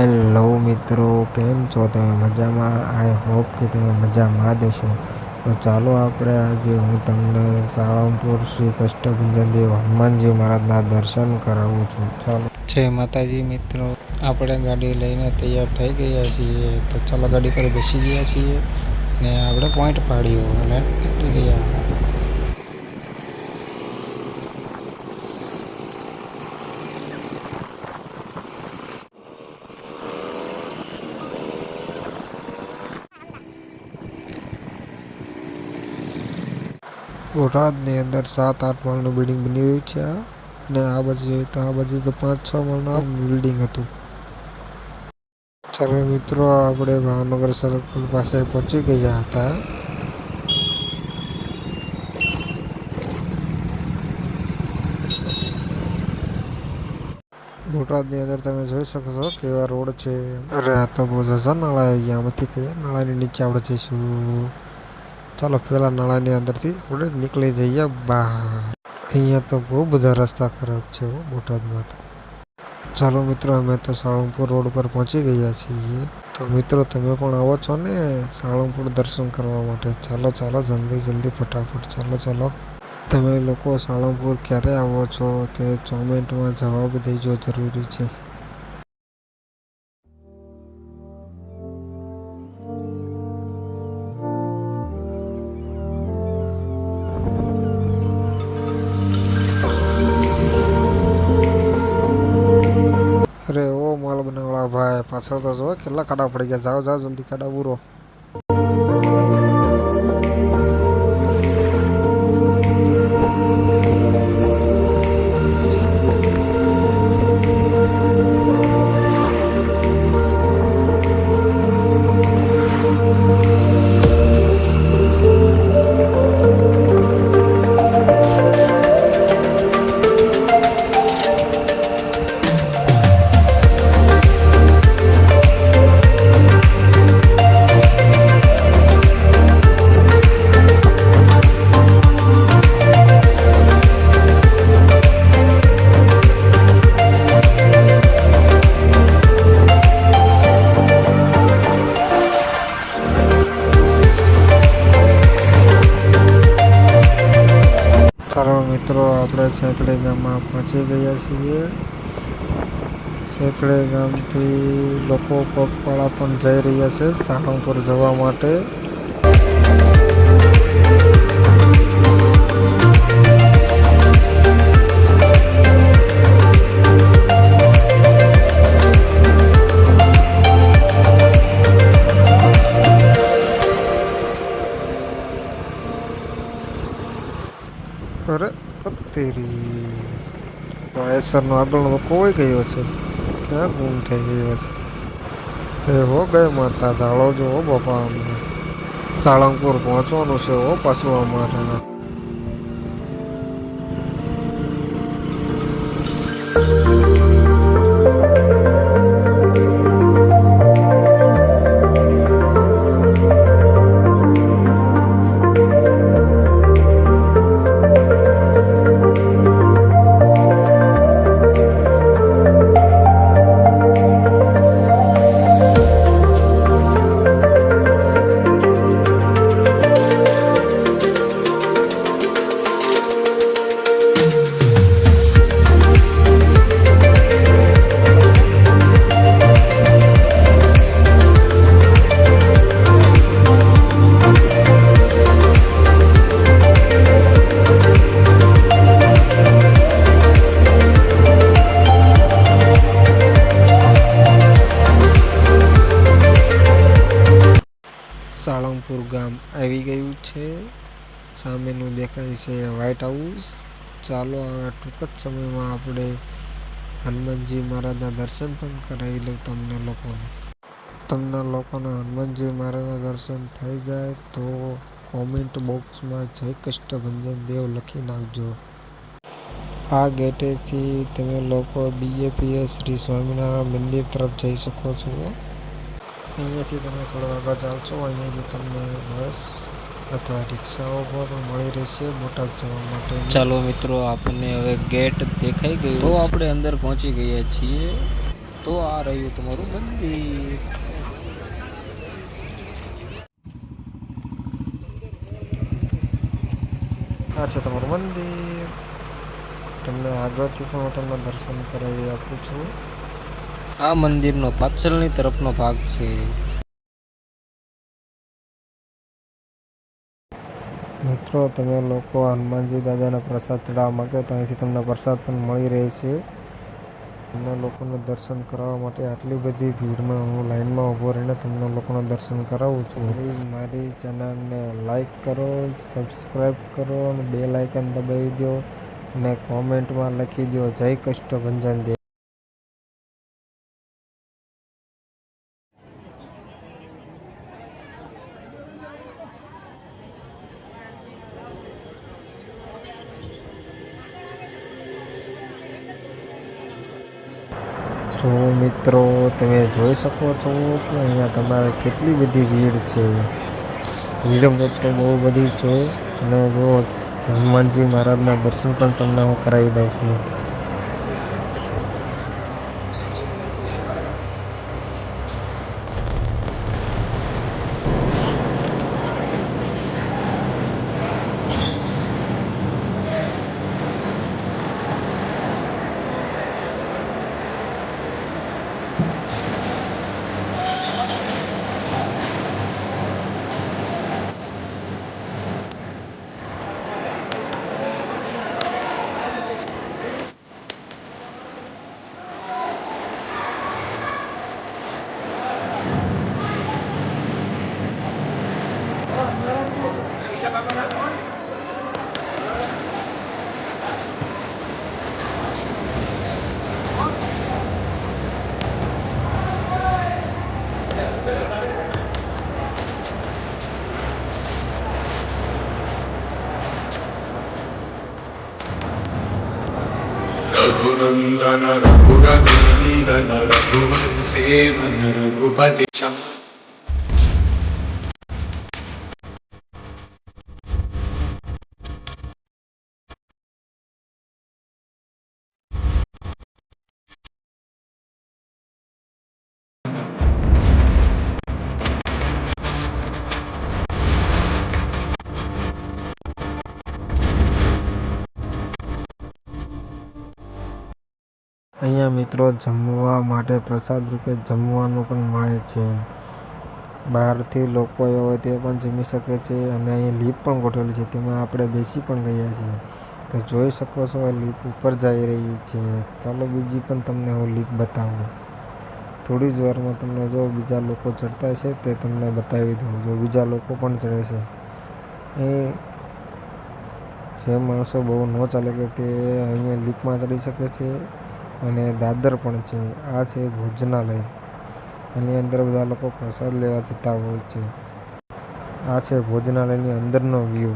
Hello મિત્રો, કેમ છો તમે? મજામાં? આઈ હોપ કે તમે મજામાં દેશો તો ચાલો આપણે આજે હું તમને સાળંગપુર શ્રી કષ્ટભંજનદેવ હનુમાનજી મહારાજના દર્શન કરાવું છું. ચાલો. જય માતાજી મિત્રો. આપણે ગાડી લઈને તૈયાર થઈ ગયા છીએ. તો ચાલો ગાડી પર બેસી ગયા છીએ ને આપણે પોઈન્ટ પાડ્યો અને ગયા. બોટાદની અંદર સાત, આઠ માળનું બિલ્ડિંગ બની રહ્યું છે અને આ બાજુ જોઈએ તો આ બાજુ તો પાંચ, છ માળનું બિલ્ડિંગ હતું. ચાલો મિત્રો આપણે ભાવનગર સર્કલ પાસે પહોંચી ગયા હતા. બોટાદની અંદર તમે જોઈ શકો છો કેવા રોડ છે. અરે આ તો બહુ જ નાળા આવી ગયા આમાંથી કયા નાળાની નીચે આપણે જઈશું. ચાલો પેલા નાળાની અંદરથી આપણે નીકળી જઈએ. બહાર અહીંયા તો બહુ બધા રસ્તા ખરાબ છે બોટાદમાં તો. ચાલો મિત્રો, અમે તો સાળંગપુર રોડ પર પહોંચી ગયા છીએ. તો મિત્રો, તમે પણ આવો છો ને સાળંગપુર દર્શન કરવા માટે? ચાલો ચાલો, જલ્દી જલ્દી, ફટાફટ. ચાલો ચાલો. તમે લોકો સાળંગપુર ક્યારે આવો છો તે કોમેન્ટમાં જવાબ દેજો જરૂરી છે. પાછળ તો જો કેટલા કાડા પડી ગયા. જાઓ જાઓ જલ્દી કાડા પૂરો આપણે સેંકડે ગામમાં પહોંચી ગયા છીએ. સેંકડે ગામથી લોકો પગપાળા પણ જઈ રહ્યા છે સાળંગપુર જવા માટે. પત્તેરી વાયસરનો આગળનો ખોવાઈ ગયો છે. ક્યાં ગુમ થઈ ગયો છે? જે હો ગઈ માતા જાળો જો બાપા અમને. સાળંગપુર પહોંચવાનું છે હો પાછું અમારે. આવી ગયું છે. સામેનું દેખાય છે વ્હાઇટ હાઉસ ચાલો હવે ટૂંક જ સમયમાં આપણે હનુમાનજી મહારાજના દર્શન પણ કરાવી લઉં તમને લોકોને. તમને લોકોને હનુમાનજી મહારાજના દર્શન થઈ જાય તો કોમેન્ટ બોક્સમાં જય કષ્ટભંજન દેવ લખી નાખજો. આ ગેટેથી તમે લોકો બીએપીએસ શ્રી સ્વામિનારાયણ મંદિર તરફ જઈ શકો છો. અહીંયાથી તમે થોડો આગળ ચાલશો અહીંયાથી તમને બસ અથવા રિક્ષાઓ પણ મળી રહેશે બોટાદ જવા માટે ચાલો મિત્રો આપણને હવે ગેટ દેખાઈ ગયું. તો આપણે અંદર પહોંચી ગયા છીએ. તો આ રહ્યું તમારું મંદિર. આ છે તમારું મંદિર. તમને આગળથી પણ હું તમને દર્શન કરાવી આપું છું. આ મંદિરનો પાછળની તરફનો ભાગ છે. મિત્રો, તમે લોકો હનુમાનજી દાદાના પ્રસાદ ચડાવવા માગતા તો અહીંથી તમને પ્રસાદ પણ મળી રહે છે. તમને લોકોને દર્શન કરાવવા માટે આટલી બધી ભીડમાં હું લાઈનમાં ઊભો રહીને તમને લોકોને દર્શન કરાવું છું. મારી ચેનલને લાઈક કરો સબસ્ક્રાઈબ કરો અને બે લાઇકન દબાવી દો અને કોમેન્ટમાં લખી દો, જય કષ્ટ ભંજન દેવ. તો મિત્રો, તમે જોઈ શકો છો કે અહીંયા તમારે કેટલી બધી ભીડ છે. ભીડ તો બહુ બધી છે. અને જો હનુમાનજી મહારાજના દર્શન પણ તમને હું કરાવી દઉં છું. रघुनन्दन रघुरनन्दन रघुवंशेवन रघुपति અહીંયા મિત્રો જમવા માટે પ્રસાદ રૂપે જમવાનું પણ મળે છે. બહારથી લોકો એ હોય તે પણ જમી શકે છે અને અહીં લીપ પણ ગોઠવેલી છે. તેમાં આપણે બેસી પણ ગયા છીએ. તો જોઈ શકો છો લીપ ઉપર જઈ રહી છે. ચાલો બીજી પણ તમને હું લીપ બતાવું. થોડી જ વારમાં તમને જો બીજા લોકો ચડતા છે તે તમને બતાવી દઉં. જો બીજા લોકો પણ ચડે છે. એ જે માણસો બહુ ન ચાલે કે તે અહીંયા લીપમાં ચડી શકે છે. અને દાદર પણ છે. આ છે ભોજનાલય. એની અંદર બધા લોકો પ્રસાદ લેવા જતા હોય છે. આ છે ભોજનાલયની અંદરનો વ્યૂ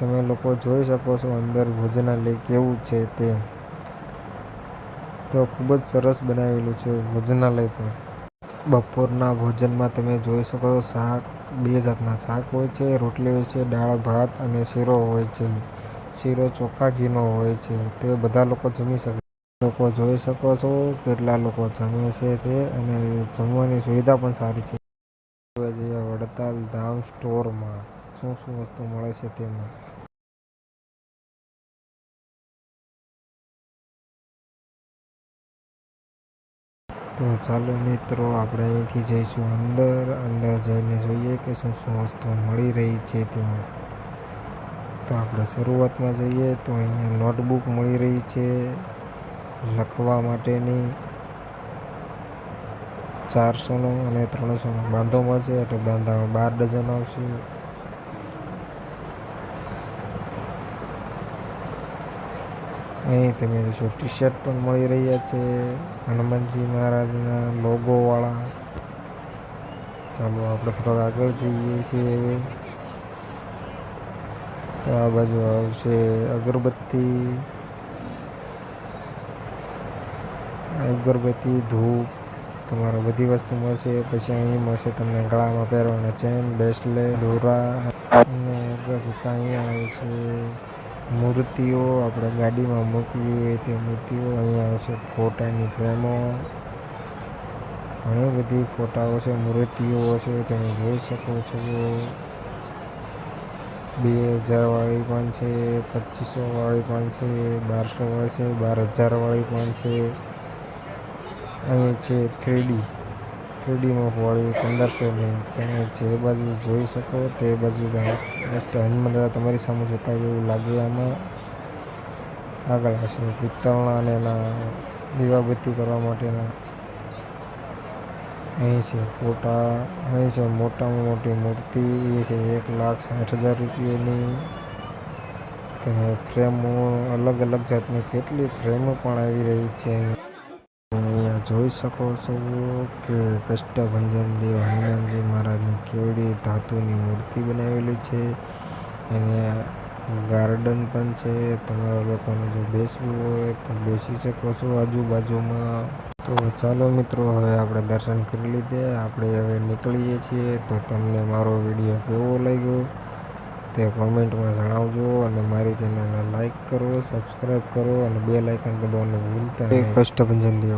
તમે લોકો જોઈ શકો છો અંદર ભોજનાલય કેવું છે તે. તો ખૂબ જ સરસ બનાવેલું છે ભોજનાલય પણ. બપોરના ભોજનમાં તમે જોઈ શકો છો શાક, બે જાતના શાક હોય છે, રોટલી હોય છે, દાળ, ભાત અને શીરો હોય છે. શીરો ચોખ્ખા ઘીનો હોય છે. તે બધા લોકો જમી શકે લોકો જોઈ શકો છો, કેટલા લોકો જમે છે તે અને જમવાની સુવિધા પણ સારી છે. વડતાલ ધામ સ્ટોરમાં શું શું વસ્તુ મળે છે તેમાં? તો ચાલો મિત્રો, આપણે અહીંથી જઈશું અંદર. અંદર જઈને જોઈએ કે શું શું વસ્તુ મળી રહી છે ત્યાં. તો આપણે શરૂઆતમાં જઈએ તો અહીંયા નોટબુક મળી રહી છે. લખવા માટેની ચારસોનો અને ત્રણસોનો બાંધો મળશે એટલે બાંધામાં બાર ડઝન આવશે. અહીં તમે જોશો ટી શર્ટ પણ મળી રહ્યા છે, હનુમાનજી મહારાજના લોગોવાળા ચાલો આપણે થોડાક આગળ જઈએ છીએ હવે. તો આ બાજુ આવશે અગરબત્તી. અગરબત્તી, ધૂપ તમારે બધી વસ્તુ મળશે. પછી અહીં મળશે તમને ગળામાં પહેરવાના ચેન, બ્રેસલેટ, દોરા અને આગળ જતાં અહીંયા આવે છે મૂર્તિઓ. આપણે ગાડીમાં મૂકવી હોય તે મૂર્તિઓ અહીંયા આવશે ફોટાની ફ્રેમો. ઘણી બધી ફોટાઓ છે, મૂર્તિઓ છે, તમે જોઈ શકો છો. બે હજારવાળી પણ છે, પચીસો વાળી પણ છે, બારસો વાળી છે, બાર હજારવાળી પણ છે. અહીં છે થ્રીડી થ્રીડીમાં પંદરસો પંદરસોની તમે જે બાજુ જોઈ શકો તે બાજુ મસ્ત હનુમાન દાદા તમારી સામે જોતા એવું લાગે આમાં આગળ હશે પિત્તળના અને એના દીવાબત્તી કરવા માટેના. અહીં છે ફોટા, અહીં છે મોટામાં મોટી મૂર્તિ, એ છે એક લાખ સાઠ હજાર રૂપિયાની. તમે ફ્રેમો અલગ અલગ જાતની કેટલી ફ્રેમો પણ આવી રહી છે. જોઈ શકો છો કે કષ્ટભંજન દેવ હનુમાનજી મહારાજની કેવડી ધાતુની મૂર્તિ બનાવેલી છે. અને ગાર્ડન પણ છે. તમારા લોકોને જો બેસવું હોય તો બેસી શકો છો આજુબાજુમાં. તો ચાલો મિત્રો, હવે આપણે દર્શન કરી લીધે. આપણે હવે નીકળીએ છીએ. તો તમને મારો વીડિયો કેવો લાગ્યો તે કોમેન્ટમાં જણાવજો. અને મારી ચેનલને લાઇક કરો, સબસ્ક્રાઈબ કરો, અને બે લાઇકન દબાવવાનું ભૂલતા કષ્ટભંજન દેવ